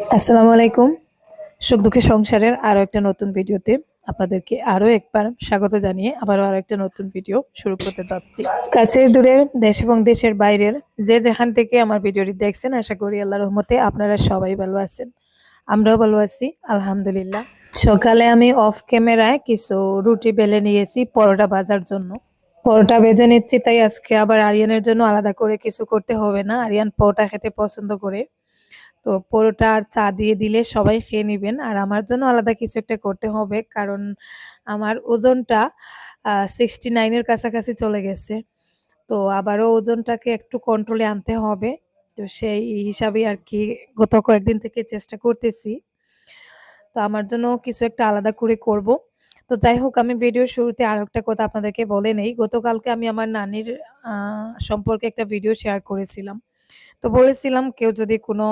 আসসালামু আলাইকুম। সুখ দুঃখের সংসারের আরও একটা নতুন ভিডিওতে আপনাদেরকে আরও একবার স্বাগত জানিয়ে আবারও আরও একটা নতুন ভিডিও শুরু করতে যাচ্ছি। কাছের দূরের দেশ এবং দেশের বাইরের যে যেখান থেকে আমার ভিডিওটি দেখছেন, আশা করি আল্লাহ রহমতে আপনারা সবাই ভালো আছেন। আমরাও ভালো আছি, আলহামদুলিল্লাহ। সকালে আমি অফ ক্যামেরায় কিছু রুটি বেলে নিয়েছি পরোটা ভাজার জন্য। পরোটা ভেজে নিচ্ছি, তাই আজকে আবার আরিয়ানের জন্য আলাদা করে কিছু করতে হবে না। আরিয়ান পরোটা খেতে পছন্দ করে। তো পরোটা আর চা দিয়ে দিলে সবাই খেয়ে নেবেন। আর আমার জন্য আলাদা কিছু একটা করতে হবে, কারণ আমার ওজনটা সিক্সটি নাইনের কাছাকাছি চলে গেছে। তো আবারও ওজনটাকে একটু কন্ট্রোলে আনতে হবে। তো সেই হিসাবে আর কি গত কয়েকদিন থেকে চেষ্টা করতেছি। তো আমার জন্য কিছু একটা আলাদা করে করব। তো যাই হোক, আমি ভিডিওর শুরুতে আরও একটা কথা আপনাদেরকে বলে নেই। গতকালকে আমি আমার নানির সম্পর্কে একটা ভিডিও শেয়ার করেছিলাম। তো বলেছিলাম কেউ যদি কোনো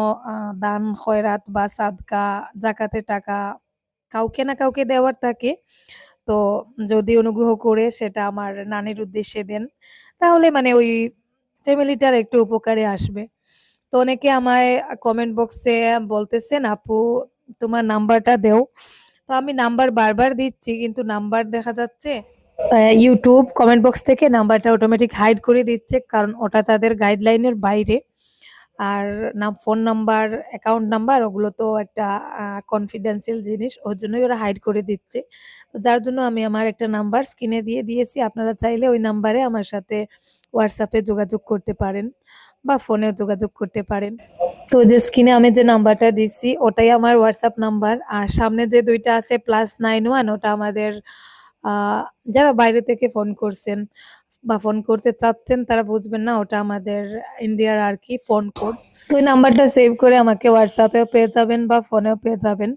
দান, খয়রাত বা সাদকা, জাকাতের টাকা কাউকে না কাউকে দেওয়ার থাকে, তো যদি অনুগ্রহ করে সেটা আমার নানির উদ্দেশ্যে দেন, তাহলে মানে ওই ফ্যামিলিটার একটু উপকারে আসবে। তো অনেকে আমায় কমেন্ট বক্সে বলতেছেন, আপু, তোমার নাম্বারটা দেও। তো আমি নাম্বার বারবার দিচ্ছি, কিন্তু নাম্বার দেখা যাচ্ছে ইউটিউব কমেন্ট বক্স থেকে নাম্বারটা অটোমেটিক হাইড করে দিচ্ছে, কারণ ওটা তাদের গাইডলাইনের বাইরে। আর নাম ফোন নাম্বার অ্যাকাউন্ট নাম্বার ওগুলো তো একটা কনফিডেন্সিয়াল জিনিস। ওর জন্যই ওরা হাইড করে দিচ্ছে। তো যার জন্য আমি আমার একটা নাম্বার স্ক্রিনে দিয়ে দিয়েছি। আপনারা চাইলে ওই নাম্বারে আমার সাথে হোয়াটসঅ্যাপে যোগাযোগ করতে পারেন বা ফোনেও যোগাযোগ করতে পারেন। তো যে স্ক্রিনে আমি যে নাম্বারটা দিচ্ছি ওটাই আমার হোয়াটসঅ্যাপ নাম্বার আর সামনে যে দুইটা আছে প্লাস নাইন ওয়ান ওটা আমাদের যারা বাইরে থেকে ফোন করছেন বা ফোন করতে চাচ্ছেন, তারা বুঝবেন না, ওটা আমাদের ইন্ডিয়ার আর কি ফোন কোড তো ওই নাম্বারটা সেভ করে আমাকে হোয়াটসঅ্যাপেও পেয়ে যাবেন বা ফোনেও পেয়ে যাবেন।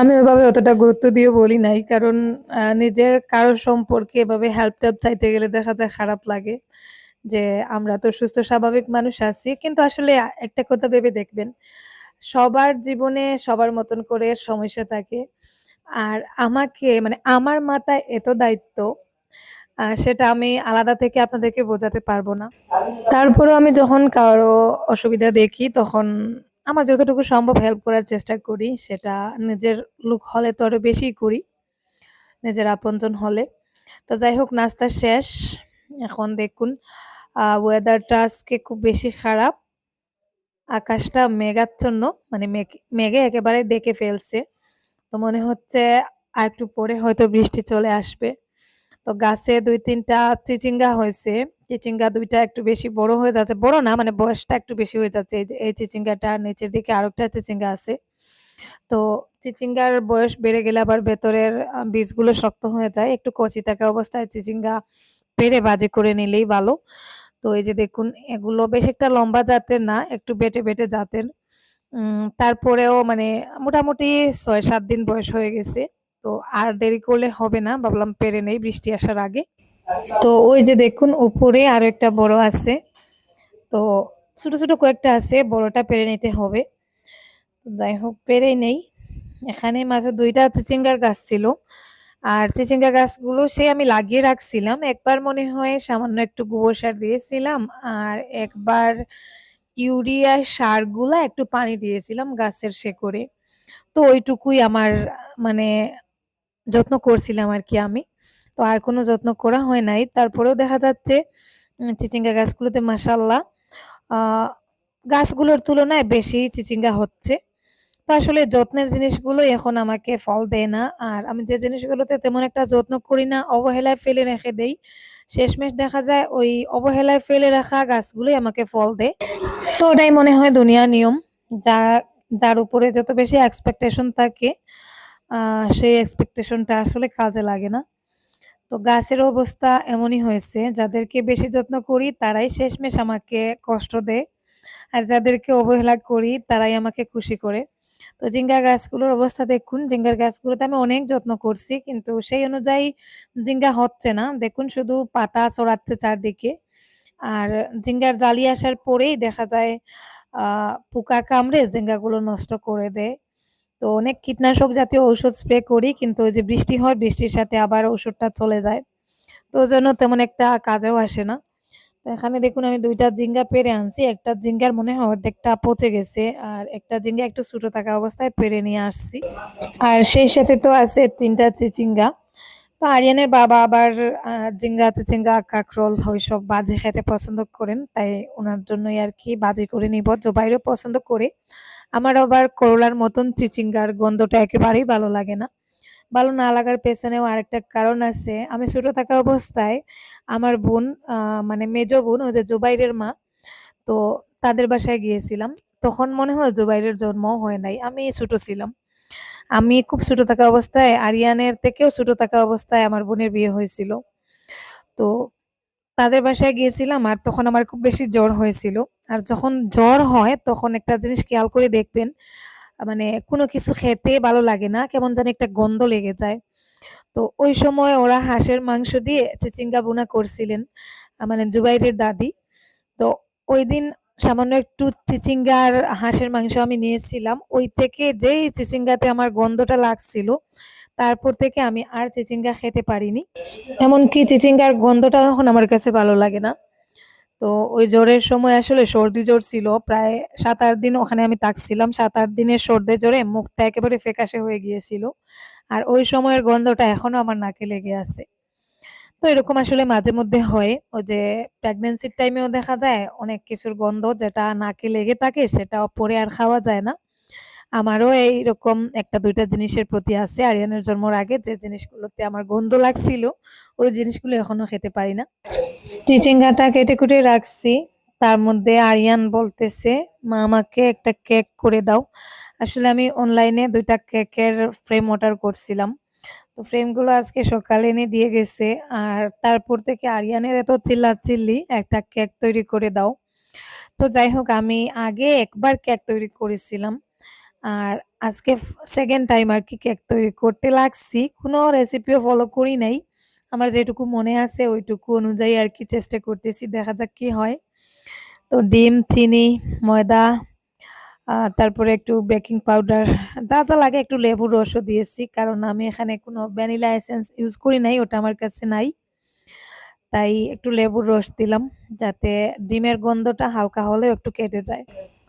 আমি ওইভাবে অতটা গুরুত্ব দিয়ে বলি নাই, কারণ নিজের কারও সম্পর্কে এভাবে হেল্প টেল্প চাইতে গেলে দেখা যায় খারাপ লাগে যে আমরা তো সুস্থ, স্বাভাবিক মানুষ আছি। কিন্তু আসলে একটা কথা ভেবে দেখবেন, সবার জীবনে সবার মতন করে সমস্যা থাকে। আর আমাকে মানে আমার মাথায় এত দায়িত্ব সেটা আমি আলাদা থেকে আপনাদেরকে বোঝাতে পারব না। তারপরেও আমি যখন কারও অসুবিধা দেখি, তখন আমার যতটুকু সম্ভব হেল্প করার চেষ্টা করি, সেটা নিজের লুক হলে তো আরও বেশি করি, নিজের আপনজন হলে। তো যাই হোক, নাস্তা শেষ। এখন দেখুন ওয়েদারটা আজকে খুব বেশি খারাপ। আকাশটা মেঘাচ্ছন্ন মানে মেঘ, মেঘে একেবারে ডেকে ফেলছে। তো মনে হচ্ছে আর একটু পরে হয়তো বৃষ্টি চলে আসবে। তো গাছে দুই তিনটা চিচিঙ্গা হয়েছে। চিচিঙ্গা দুইটা একটু বেশি বড় হয়ে যাচ্ছে। বড় না মানে বয়সটা একটু বেশি হয়ে যাচ্ছে। এই যে, এই চিচিঙ্গাটা নিচের দিকে আরেকটা চিচিঙ্গা আছে। তো চিচিঙ্গার বয়স বেড়ে গেলে আবার ভেতরের বীজগুলো শক্ত হয়ে যায়। একটু কচি থাকা অবস্থায় চিচিঙ্গা পেরে বাজে করে নিলেই ভালো। তো এই যে দেখুন, এগুলো বেশ একটা লম্বা জাতের না, একটু বেটে বেটে জাতের। তারপরেও মানে মোটামুটি ছয় সাত দিন বয়স হয়ে গেছে। তো আর দেরি করলে হবে না, ভাবলাম পেরে নেই, বৃষ্টি আসার আগে। তো ওই যে দেখুন, উপরে আরও একটা বড় আছে। তো ছোট ছোট কয়েকটা আছে, বড়টা পেরে নিতে হবে। যাই হোক পেরেই নেই। এখানে মাত্র দুইটা চিচিঙ্গার গাছ ছিল। আর চিচিঙ্গা গাছগুলো সে আমি লাগিয়ে রাখছিলাম। একবার মনে হয় সামান্য একটু গোবর সার দিয়েছিলাম, আর একবার ইউরিয়া সারগুলা একটু পানি দিয়েছিলাম গাছের শেকড়ে। তো ওইটুকুই আমার মানে যত্ন করছিলাম আর কি আমি। তো আর কোনো যত্ন করা হয় নাই। তারপরেও দেখা যাচ্ছে চিচিঙ্গা গাছগুলোতে মাসাল্লাহ গাছগুলোর তুলনায় বেশি চিচিঙ্গা হচ্ছে। তো আসলে যত্নের জিনিসগুলো এখন আমাকে ফল দেয় না। আর আমি যে জিনিসগুলোতে তেমন একটা যত্ন করি না, অবহেলায় ফেলে রেখে দেই। শেষমেশ দেখা যায় ওই অবহেলায় ফেলে রাখা গাছগুলোই আমাকে ফল দেয়। তো ওটাই মনে হয় দুনিয়া নিয়ম। যা, যার উপরে যত বেশি এক্সপেকটেশন থাকে সেই এক্সপেকটেশনটা আসলে কাজে লাগে না। তো গাছের অবস্থা এমনই হয়েছে, যাদেরকে বেশি যত্ন করি তারাই শেষমেশ আমাকে কষ্ট দেয়, আর যাদেরকে অবহেলা করি তারাই আমাকে খুশি করে। তো জিঙ্গা গাছগুলোর অবস্থা দেখুন জিঙ্গার গাছগুলোতে আমি অনেক যত্ন করছি, কিন্তু সেই অনুযায়ী জিঙ্গা হচ্ছে না। দেখুন শুধু পাতা চড়াচ্ছে চারদিকে, আর জিঙ্গার জালি আসার পরেই দেখা যায় পোকা কামড়ে জিঙ্গাগুলো নষ্ট করে দেয়। তো অনেক কীটনাশক জাতীয় ঔষধ স্প্রে করি, কিন্তু ওই যে বৃষ্টি হয়, বৃষ্টির সাথে আবার ওষুধটা চলে যায়। তো জন্য তেমন একটা কাজেও আসে না। তো এখানে দেখুন, আমি দুইটা জিঙ্গা পেরে আনছি। একটা জিঙ্গার মনে হয় অর্ধেকটা পচে গেছে, আর একটা জিঙ্গা একটু ছোট থাকা অবস্থায় পেরে নিয়ে আসছি। আর সেই সাথে তো আছে তিনটা চিচিঙ্গা। তো আরিয়ানের বাবা আবার জিঙ্গা চিচিঙ্গা কাঁকরোল ওইসব বাজে খেতে পছন্দ করেন, তাই ওনার জন্যই আর কি বাজি করে নিব। জোবাইরও পছন্দ করে। আমার আবার করলার মতন চিচিঙ্গার গন্ধটা একেবারেই ভালো লাগে না। ভালো না লাগার পেছনেও আরেকটা কারণ আছে। আমি ছোট থাকা অবস্থায় আমার বোন মানে মেজ বোন, ওই যে জুবাইরের মা, তো তাদের বাসায় গিয়েছিলাম। তখন মনে হয় জুবাইরের জন্ম হয় নাই। আমি ছোট ছিলাম। আমি খুব ছোট থাকা অবস্থায়, আরিয়ানের থেকেও ছোট থাকা অবস্থায় আমার বোনের বিয়ে হয়েছিল। তো তাদের বাসায় গিয়েছিলাম আর তখন আমার খুব বেশি জ্বর হয়েছিল। আর যখন জ্বর হয়, তখন একটা জিনিস খেয়াল করে দেখবেন মানে কোনো কিছু খেতে ভালো লাগে না, কেমন জানি একটা গন্ধ লেগে যায়। তো ওই সময় ওরা হাঁসের মাংস দিয়ে চিচিঙ্গা বোনা করছিলেন মানে জুবাইরের দাদি। তো ওই দিন সামান্য একটু চিচিঙ্গার হাঁসের মাংস আমি নিয়েছিলাম, ওই থেকে যেই চিচিঙ্গাতে আমার গন্ধটা লাগছিল, তারপর থেকে আমি আর চিচিঙ্গা খেতে পারিনি। এমনকি চিচিঙ্গার গন্ধটা এখন আমার কাছে ভালো লাগে না। তো ওই জ্বরের সময় আসলে সর্দি জ্বর ছিল। প্রায় সাত আট দিন ওখানে আমি থাকছিলাম। সাত আট দিনের সর্দি জ্বরে মুখটা একেবারে ফেকাশে হয়ে গিয়েছিল। আর ওই সময়ের গন্ধটা এখনও আমার নাকে লেগে আছে। তো এরকম আসলে মাঝে মধ্যে হয়। ওই যে প্রেগনেন্সির টাইমেও দেখা যায় অনেক কিছুর গন্ধ যেটা নাকে লেগে থাকে সেটা পরে আর খাওয়া যায় না। আমারও এইরকম একটা দুইটা জিনিসের প্রতি আছে। আরিয়ানের জন্মর আগে যে জিনিসগুলোতে আমার গন্ধ লাগছিল, ওই জিনিসগুলো এখনও খেতে পারি না। চিচিঙ্গাটা কেটে কুটে রাখছি। তার মধ্যে আরিয়ান বলতেছে, মা, আমাকে একটা কেক করে দাও। আসলে আমি অনলাইনে দুইটা কেকের ফ্রেম অর্ডার করছিলাম। তো ফ্রেমগুলো আজকে সকালে এনে দিয়ে গেছে। আর তারপর থেকে আরিয়ানের এত চিল্লাচিল্লি, একটা কেক তৈরি করে দাও। তো যাই হোক, আমি আগে একবার কেক তৈরি করেছিলাম। আর আজকে সেকেন্ড টাইম আর কি কেক তৈরি করতে লাগছি। কোনো রেসিপিও ফলো করি নাই। আমার যেটুকু মনে আছে, ওইটুকু অনুযায়ী আর কি চেষ্টা করতেছি, দেখা যাক কি হয়। তো ডিম, চিনি, ময়দা তারপরে একটু বেকিং পাউডার যা যা লাগে একটু লেবুর রসও দিয়েছি। কারণ আমি এখানে কোনো ভ্যানিলা এসেন্স ইউজ করি নাই, ওটা আমার কাছে নাই। তাই একটু লেবুর রস দিলাম, যাতে ডিমের গন্ধটা হালকা হলেও একটু কেটে যায়।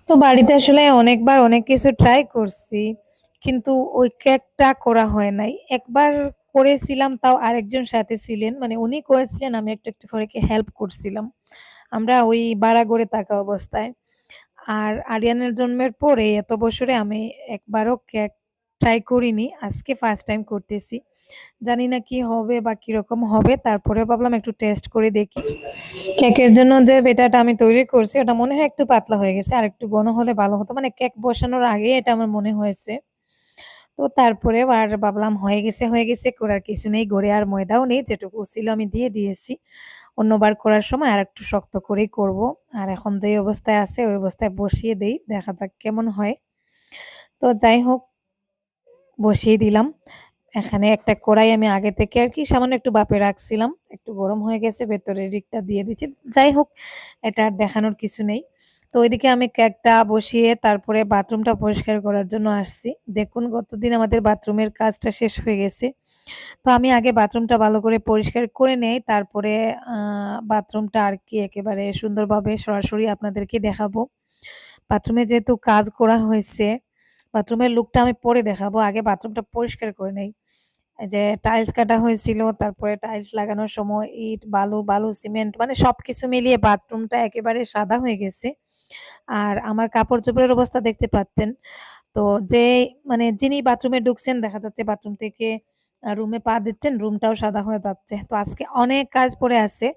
তো বাড়িতে আসলে অনেকবার অনেক কিছু ট্রাই করছি, কিন্তু ওই কেকটা করা হয় নাই। একবার করেছিলাম, তাও আরেকজন সাথে ছিলেন মানে উনি করেছিলেন, আমি একটু একটু করে হেল্প করছিলাম। আমরা ওই বাড়াগড়ে থাকা অবস্থায়। আর আরিয়ানের জন্মের পরে এত বছরে আমি একবারও কেক ট্রাই করিনি, আজকে ফার্স্ট টাইম করতেছি। জানি না কি হবে বা কীরকম হবে তারপরে ভাবলাম একটু টেস্ট করে দেখি। কেকের জন্য যে বেটাটা আমি তৈরি করছি, ওটা মনে হয় একটু পাতলা হয়ে গেছে আর একটু ঘন হলে ভালো হতো। মানে কেক বসানোর আগে এটা আমার মনে হয়েছে। তো তারপরে আর ভাবলাম হয়ে গেছে হয়ে গেছে, করার কিছু নেই গড়ে আর ময়দাও নেই, যেটুকু ছিল আমি দিয়ে দিয়েছি। অন্যবার করার সময় আর একটু শক্ত করেই করব। আর এখন যে অবস্থায় আছে, ওই অবস্থায় বসিয়ে দেই, দেখা যাক কেমন হয়। তো যাই হোক বসিয়ে দিলাম। এখানে একটা কড়াই আমি আগে থেকে আর কি সামান্য একটু বাপে রাখছিলাম। একটু গরম হয়ে গেছে, ভেতরের দিকটা দিয়ে দিচ্ছি। যাই হোক, এটা আর দেখানোর কিছু নেই। তো ওইদিকে আমি কেকটা বসিয়ে তারপরে বাথরুমটা পরিষ্কার করার জন্য আসছি। দেখুন, গতদিন আমাদের বাথরুমের কাজটা শেষ হয়ে গেছে। তো আমি আগে বাথরুমটা ভালো করে পরিষ্কার করে নেই, তারপরে বাথরুমটা আর কি একেবারে সুন্দরভাবে সরাসরি আপনাদেরকে দেখাবো। বাথরুমে যেহেতু কাজ করা হয়েছে বাথরুমের লুকটা আমি পরে দেখাবো। আগে বাথরুমটা পরিষ্কার করে নেই। যে টাইলস কাটা হয়েছিল, তারপরে টাইলস লাগানোর সময় ইট, বালু বালু সিমেন্ট মানে সবকিছু মিলিয়ে বাথরুমটা একেবারে সাদা হয়ে গেছে। আর আমার কাপড় চোপড়ের অবস্থা দেখতে পাচ্ছেন। তো যে মানে যিনি বাথরুমে ঢুকছেন, দেখা যাচ্ছে বাথরুম থেকে রুমে পা দিচ্ছেন, রুমটাও সাদা হয়ে যাচ্ছে। তো আজকে অনেক কাজ পড়ে আছে।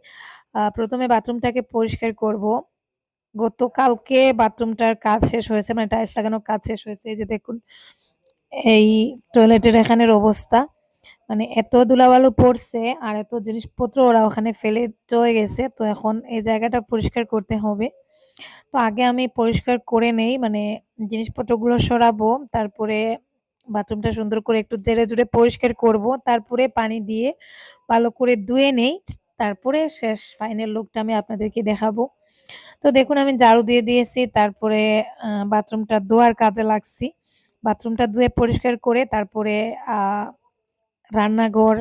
প্রথমে বাথরুমটাকে পরিষ্কার করব। গতকালকে বাথরুমটার কাজ শেষ হয়েছে মানে টাইলস লাগানোর কাজ শেষ হয়েছে। এই যে দেখুন, এই টয়লেটের এখানের অবস্থা। মানে এত ধুলাবালু পড়ছে আর এত জিনিসপত্র ওরা ওখানে ফেলে চলে গেছে। তো এখন এই জায়গাটা পরিষ্কার করতে হবে। তো আগে আমি পরিষ্কার করে নেই মানে জিনিসপত্রগুলো সরাবো, তারপরে বাথরুমটা সুন্দর করে একটু জেরে জুড়ে পরিষ্কার করব, তারপরে পানি দিয়ে ভালো করে ধুয়ে নেই, তারপরে শেষ ফাইনাল লুকটা আমি আপনাদেরকে দেখাবো। তো দেখুন, আমি ঝাড়ু দিয়ে দিয়েছি, তারপরে বাথরুমটা ধোয়ার কাজে লাগছি। বাথরুমটা ধুয়ে পরিষ্কার করে, তারপরে রান্নাঘর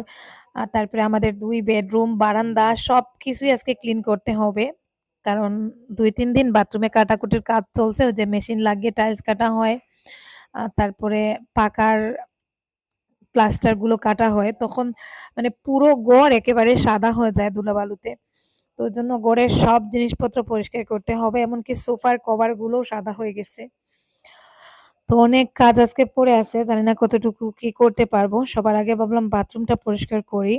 তারপরে আমাদের দুই বেডরুম, বারান্দা সব কিছুই আজকে ক্লিন করতে হবে। কারণ দুই, তিন দিন বাথরুমে কাটাকুটির কাজ চলছে, ওই যে মেশিন লাগিয়ে টাইলস কাটা হয় তারপরে পাকার প্লাস্টারগুলো কাটা হয়, তখন মানে পুরো গড় একেবারে সাদা হয়ে যায় ধুলাবালুতে। তো ওই জন্য ঘরের সব জিনিসপত্র পরিষ্কার করতে হবে, এমনকি সোফার কভার গুলোও সাদা হয়ে গেছে। তো অনেক কাজ আজকে পড়ে আছে, জানি না কতটুকু কি করতে পারব। সবার আগে ভাবলাম বাথরুমটা পরিষ্কার করি,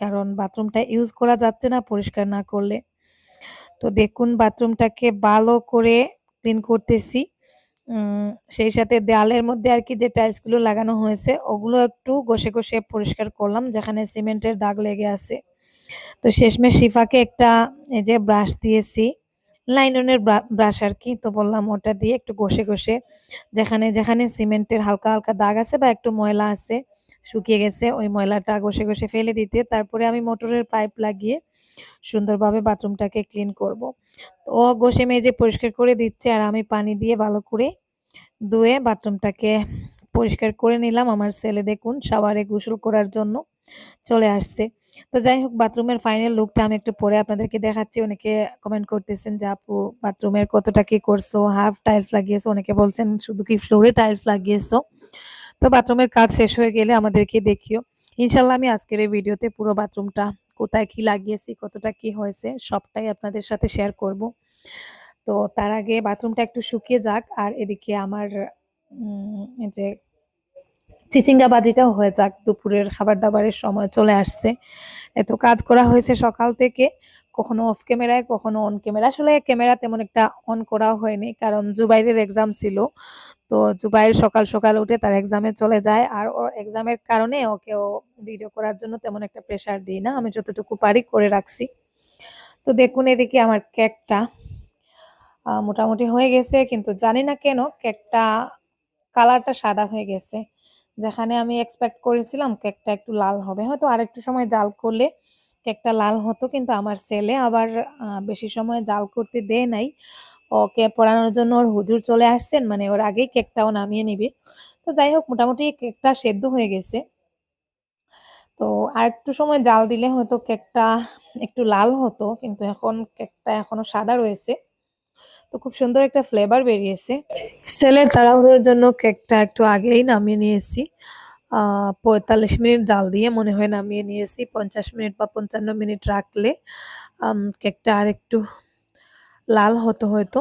কারণ বাথরুমটা ইউজ করা যাচ্ছে না পরিষ্কার না করলে। তো দেখুন বাথরুমটাকে ভালো করে ক্লিন করতেছি। সেই সাথে দেয়ালের মধ্যে আর কি যে টাইলসগুলো লাগানো হয়েছে, ওগুলো একটু ঘষে ঘষে পরিষ্কার করলাম, যেখানে সিমেন্টের দাগ লেগে আছে। তো শেষমেশ শিফাকে একটা, এই যে ব্রাশ দিয়েছি লাইননের ব্রাশ আর কি তো বললাম ওটা দিয়ে একটু ঘষে ঘষে, যেখানে যেখানে সিমেন্টের হালকা হালকা দাগ আছে বা একটু ময়লা আছে, শুকিয়ে গেছে, ওই ময়লাটা ঘষে ঘষে ফেলে দিতে, তারপরে আমি মোটরের পাইপ লাগিয়ে সুন্দরভাবে বাথরুমটাকে ক্লিন করব। তো ও ঘষে মেজে পরিষ্কার করে দিচ্ছে, আর আমি পানি দিয়ে ভালো করে ধুয়ে বাথরুমটাকে পরিষ্কার করে নিলাম আমার ছেলে দেখুন শাওয়ারে গোসল করার জন্য চলে আসছে। তো যাই হোক, বাথরুমের ফাইনাল লুকটা আমি একটু পরে আপনাদেরকে দেখাচ্ছি। অনেকে কমেন্ট করতেছেন যে, আপু, বাথরুমের কতটা কি করছ? হাফ টাইলস লাগিয়েছো? অনেকে বলছেন, শুধু কি ফ্লোরে টাইলস লাগিয়েছো? তো বাথরুমের কাজ শেষ হয়ে গেলে আমাদেরকে দেখিও। ইনশাল্লাহ আমি আজকের এই ভিডিওতে পুরো বাথরুমটা কোথায় কি লাগিয়েছি, কতটা কি হয়েছে, সবটাই আপনাদের সাথে শেয়ার করব। তো তার আগে বাথরুমটা একটু শুকিয়ে যাক, আর এদিকে আমার যে চিচিঙ্গা বাজিটাও হয়ে যাক, দুপুরের খাবার দাবারের সময় চলে আসছে। এত কাজ করা হয়েছে সকাল থেকে, কখনো অফ ক্যামেরায় কখনো অন ক্যামেরা আসলে ক্যামেরা তেমন একটা অন করা হয়নি, কারণ জুবাইরের এক্সাম ছিল। তো জুবাইর সকাল সকাল উঠে তার এক্সামে চলে যায়, আর ওর এক্সামের কারণে ওকেও ভিডিও করার জন্য তেমন একটা প্রেশার দিই না। আমি যতটুকু পারি করে রাখছি। তো দেখুন এদিকে আমার কেকটা মোটামুটি হয়ে গেছে, কিন্তু জানি না কেন কেকটা কালারটা সাদা হয়ে গেছে। যেখানে আমি এক্সপেক্ট করেছিলাম কেকটা একটু লাল হবে। হয়তো আরেকটু সময় জাল করলে কেকটা লাল হতো, কিন্তু আমার ছেলে আবার বেশি সময় জাল করতে দেয় নাই। ওকে পড়ানোর জন্য ওর হুজুর চলে আসছেন মানে ওর আগেই কেকটাও নামিয়ে নিবে। তো যাই হোক, মোটামুটি কেকটা সেদ্ধ হয়ে গেছে। তো আর একটু সময় জাল দিলে হয়তো কেকটা একটু লাল হতো, কিন্তু এখন কেকটা এখনও সাদা রয়েছে। তো খুব সুন্দর একটা ফ্লেভার বেরিয়েছে। সেলের তাড়াহুড়োর জন্য কেকটা একটু আগেই নামিয়ে নিয়েছি। পঁয়তাল্লিশ মিনিট জাল দিয়ে মনে হয় নামিয়ে নিয়েছি, পঞ্চাশ মিনিট বা পঞ্চান্ন মিনিট রাখলে কেকটা আর একটু লাল হতো হয়তো।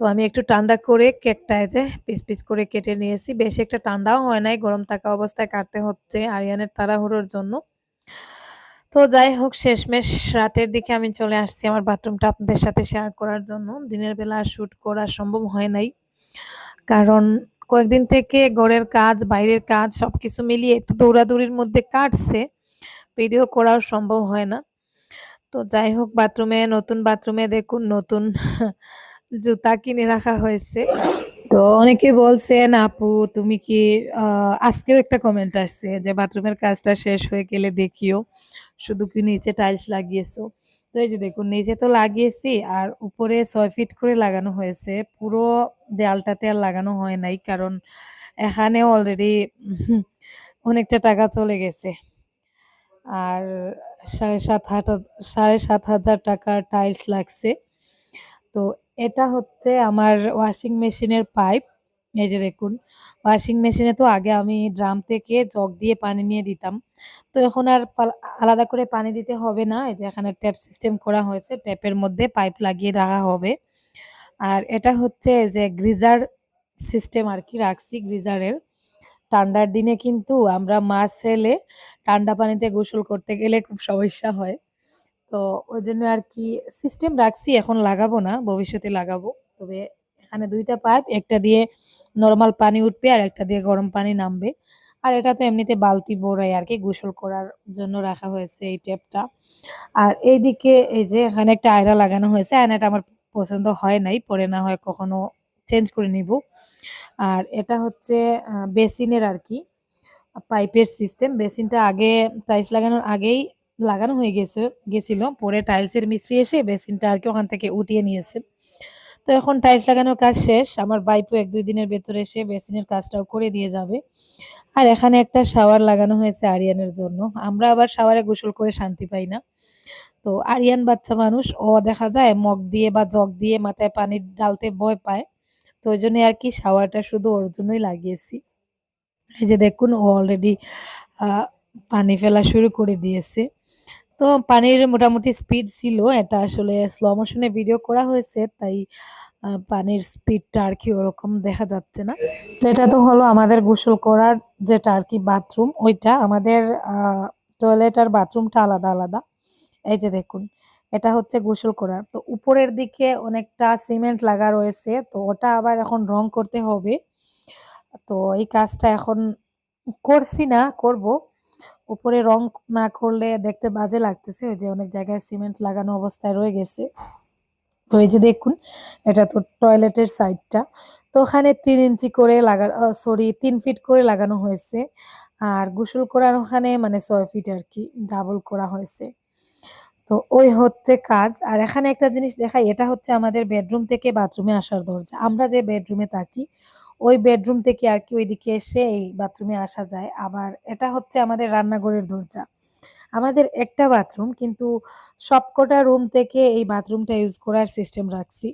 তো আমি একটু ঠান্ডা করে কেকটায় যে পিস পিস করে কেটে নিয়েছি। বেশি একটা ঠান্ডাও হয় নাই, গরম থাকা অবস্থায় কাটতে হচ্ছে আরিয়ানের তাড়াহুড়োর জন্য। তো যাই হোক, শেষমেশ রাতের দিকে আমি চলে আসছি আমার বাথরুমটা আপনাদের সাথে শেয়ার করার জন্য। দিনের বেলা শ্যুট করা সম্ভব হয় নাই। কারণ কয়েকদিন থেকে ঘরের কাজ, বাইরের কাজ সব কিছু মিলিয়ে একটু দৌড়াদৌড়ির মধ্যে কাটছে। ভিডিও করাও সম্ভব হয় না। তো যাই হোক বাথরুমে নতুন বাথরুমে দেখুন, নতুন জুতা কিনে রাখা হয়েছে। তো অনেকে বলছেন, আপু, তুমি কি আজকেও একটা কমেন্ট আসছে যে বাথরুমের কাজটা শেষ হয়ে গেলে দেখিও। শুধু কি নিচে টাইলস লাগিয়েছো? তো এই যে দেখুন, নিচে তো লাগিয়েছি আর উপরে ছয় ফিট করে লাগানো হয়েছে। পুরো দেয়ালটাতে আর লাগানো হয় নাই কারণ এখানে অলরেডি অনেকটা টাকা চলে গেছে। আর সাড়ে সাত হাজার সাড়ে সাত হাজার টাকার টাইলস লাগছে। তো এটা হচ্ছে আমার ওয়াশিং মেশিনের পাইপ এই যে দেখুন ওয়াশিং মেশিনে তো আগে আমি ড্রাম থেকে জগ দিয়ে পানি নিয়ে দিতাম। তো এখন আর আলাদা করে পানি দিতে হবে না। এই যে এখানে ট্যাপ সিস্টেম করা হয়েছে ট্যাপের মধ্যে পাইপ লাগিয়ে রাখা হবে। আর এটা হচ্ছে যে গ্রিজার সিস্টেম আর কি, রাখছি গ্রিজারের ঠান্ডার দিনে কিন্তু আমরা মাছ এলে ঠান্ডা পানিতে গোসল করতে গেলে খুব সমস্যা হয়। তো ওই জন্য আর কি সিস্টেম রাখছি, এখন লাগাবো না, ভবিষ্যতে লাগাবো। তবে এখানে দুইটা পাইপ, একটা দিয়ে নর্মাল পানি উঠবে আর একটা দিয়ে গরম পানি নামবে। আর এটা তো এমনিতে বালতি বড়াই আর কি গোসল করার জন্য রাখা হয়েছে এই ট্যাপটা। আর এইদিকে এই যে এখানে একটা আয়না লাগানো হয়েছে আয়নাটা আমার পছন্দ হয় নাই, পরে না হয় কখনো চেঞ্জ করে নিব। আর এটা হচ্ছে বেসিনের আর কি, পাইপের সিস্টেম বেসিনটা আগে টাইলস লাগানোর আগেই লাগানো হয়ে গেছে, গেছিল, পরে টাইলসের মিস্ত্রি এসে বেসিনটা আর কি ওখান থেকে উঠিয়ে নিয়েছে। তো এখন টাইলস লাগানোর কাজ শেষ। আমার বাইপও এক দুই দিনের ভেতরে এসে বেসিনের কাজটাও করে দিয়ে যাবে। আর এখানে একটা শাওয়ার লাগানো হয়েছে আরিয়ানের জন্য। আমরা আবার শাওয়ারে গোসল করে শান্তি পাই না। তো আরিয়ান বাচ্চা মানুষ, ও দেখা যায় মগ দিয়ে বা জগ দিয়ে মাথায় পানি ডালতে ভয় পায়। তো ওই জন্য আর কি শাওয়ারটা শুধু ওর জন্যই লাগিয়েছি। এই যে দেখুন, ও অলরেডি পানি ফেলা শুরু করে দিয়েছে। তো পানির মোটামুটি স্পিড ছিল, এটা আসলে স্লো মোশনে ভিডিও করা হয়েছে, তাই পানির স্পিডটা আর কি ওরকম দেখা যাচ্ছে না। এটা তো হলো আমাদের গোসল করার যেটা আর কি বাথরুম ওইটা আমাদের টয়লেট আর বাথরুমটা আলাদা আলাদা। এই যে দেখুন, এটা হচ্ছে গোসল করার। তো উপরের দিকে অনেকটা সিমেন্ট লাগা রয়েছে, তো ওটা আবার এখন রং করতে হবে। তো এই কাজটা এখন করছি না, করব। উপরে রং না করলে দেখতে বাজে লাগতেছে যে অনেক জায়গায় সিমেন্ট লাগানো অবস্থায় রয়ে গেছে। তো এই যে দেখুন, এটা তো টয়লেটের সাইডটা। তো ওখানে তিন ইঞ্চি করে লাগা সরি তিন ফিট করে লাগানো হয়েছে। আর গোসল করার ওখানে মানে ছয় ফিট আর কি ডাবল করা হয়েছে। তো ওই হচ্ছে কাজ। আর এখানে একটা জিনিস দেখাই, এটা হচ্ছে আমাদের বেডরুম থেকে বাথরুমে আসার দরজা। আমরা যে বেডরুমে থাকি ওই বেডরুম থেকে আর কি ওইদিকে এসে এই বাথরুমে আসা যায়। আবার এটা হচ্ছে আমাদের রান্নাঘরের দরজা। আমাদের একটা বাথরুম কিন্তু সবকটা রুম থেকে এই বাথরুমটা ইউজ করার সিস্টেম রাখছি।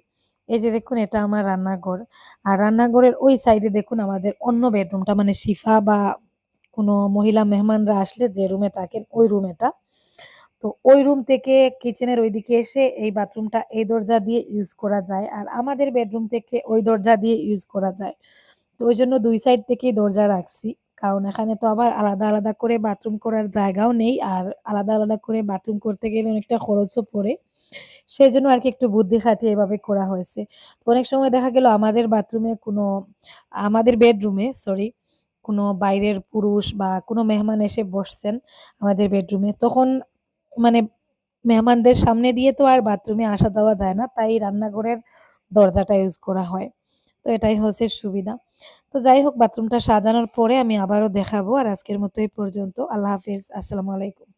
এই যে দেখুন, এটা আমার রান্নাঘর। আর রান্নাঘরের ওই সাইডে দেখুন, আমাদের অন্য বেডরুমটা মানে শিফা বা কোনো মহিলা মেহমানরা আসলে যে রুমে থাকেন, ওই রুম এটা তো ওই রুম থেকে কিচেনের ওইদিকে এসে এই বাথরুমটা এই দরজা দিয়ে ইউজ করা যায় আর আমাদের বেডরুম থেকে ওই দরজা দিয়ে ইউজ করা যায়। তো ওই জন্য দুই সাইড থেকেই দরজা রাখছি। কারণ এখানে তো আবার আলাদা আলাদা করে বাথরুম করার জায়গাও নেই আর আলাদা আলাদা করে বাথরুম করতে গেলে অনেকটা খরচও পড়ে। সেই জন্য আর কি একটু বুদ্ধি খাটিয়ে এভাবে করা হয়েছে। তো অনেক সময় দেখা গেল আমাদের বাথরুমে কোনো, আমাদের বেডরুমে সরি কোনো বাইরের পুরুষ বা কোনো মেহমান এসে বসছেন আমাদের বেডরুমে তখন মানে মেহমানদের সামনে দিয়ে তো আর বাথরুমে আসা দেওয়া যায় না, তাই রান্নাঘরের দরজাটা ইউজ করা হয়। তো এটাই হচ্ছে সুবিধা। তো যাই হোক, বাথরুমটা সাজানোর পরে আমি আবারও দেখাবো। আর আজকের মতো এই পর্যন্ত। আল্লাহ হাফিজ। আসসালামু আলাইকুম।